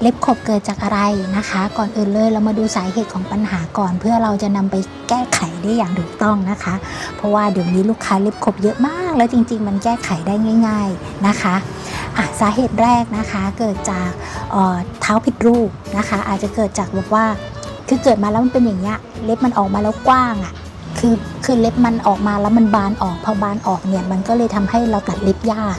เล็บขบเกิดจากอะไรนะคะ ก่อนอื่นเลยเรามาดูสาเหตุของปัญหาก่อน เพื่อเราจะนำไปแก้ไขได้อย่างถูกต้องนะคะ เพราะว่าเดี๋ยวนี้ลูกค้าเล็บขบเยอะมาก แล้วจริง ๆ มันแก้ไขได้ง่าย ๆนะคะะสาเหตุแรกนะคะเกิดจากเท้าผิดรูปนะคะ อาจจะเกิดจากแบบว่าคือเกิดมาแล้วมันเป็นอย่างเงี้ยเล็บมันออกมาแล้วกว้างอะ่ะคือคือเล็บมันออกมาแล้วมันบานออกพอบานออกเนี่ยมันก็เลยทำให้เราตัดเล็บยาก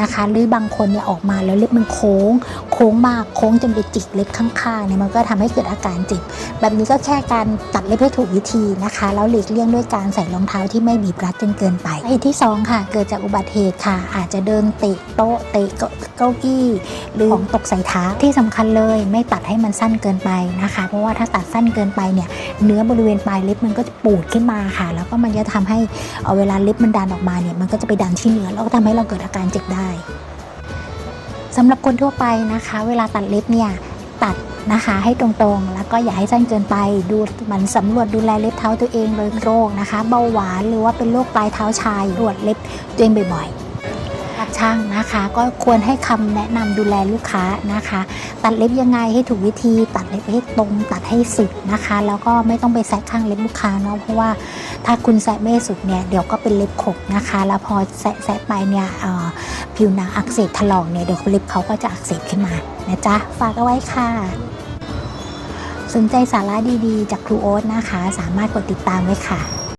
นะคะ หรือบางคนเนี่ยออกมาแล้วเล็บมันโค้ง โค้งมากโค้งจนไปจิกเล็บข้างๆเนี่ยมันก็ทำให้เกิดอาการเจ็บ แบบนี้ก็แค่การตัดเล็บให้ถูกวิธีนะคะแล้วหลีกเลี่ยงด้วยการใส่รองเท้าที่ไม่บีบรัดจนเกินไปสาเหตุที่สองค่ะ เกิดจากอุบัติเหตุค่ะ อาจจะเดินเตะโต๊ะเตะเก้าเก้าอี้หรือของตกใส่เท้าที่สำคัญเลยไม่ตัดให้มันสั้นเกินไปนะคะ เพราะว่าถ้าตัดสั้นเกินไปเนี่ยเนื้อบริเวณปลายเล็บมันก็จะปูดขึ้นมาค่ะ แล้วก็มันจะทำให้เอ่อเวลาเล็บมันดันออกมาเนี่ยมันก็จะไปดันที่เนื้อแล้วก็ทำให้เราเกิดอาการเจ็บได้สำหรับคนทั่วไปนะคะ เวลาตัดเล็บเนี่ยตัดนะคะให้ตรงๆ แล้วก็อย่าให้สั้นเกินไปดูมันสำรวจดูแลเล็บเท้าตัวเองเลยโรคนะคะ เบาหวานหรือว่าเป็นโรคปลายเท้าชายตรวจเล็บตัวเองบ่อยๆ กับช่างนะคะ ก็ควรให้คำแนะนำดูแลลูกค้านะคะ ตัดเล็บยังไงให้ถูกวิธี ตัดเล็บให้ตรง ตัดให้สุดนะคะ แล้วก็ไม่ต้องไปแซะข้างเล็บลูกค้าเนาะเพราะว่าถ้าคุณแซะไม่สุดเนี่ยเดี๋ยวก็เป็นเล็บขบนะคะ แล้วพอแซะแซะไปเนี่ยผิวหนังอักเสบถลอกเนี่ยเดี๋ยวเล็บเขาก็จะอักเสบขึ้นมานะจ๊ะฝากเอาไว้ค่ะสนใจสาระดีๆ จากครูโอ๊ตนะคะ สามารถกดติดตามไว้ค่ะ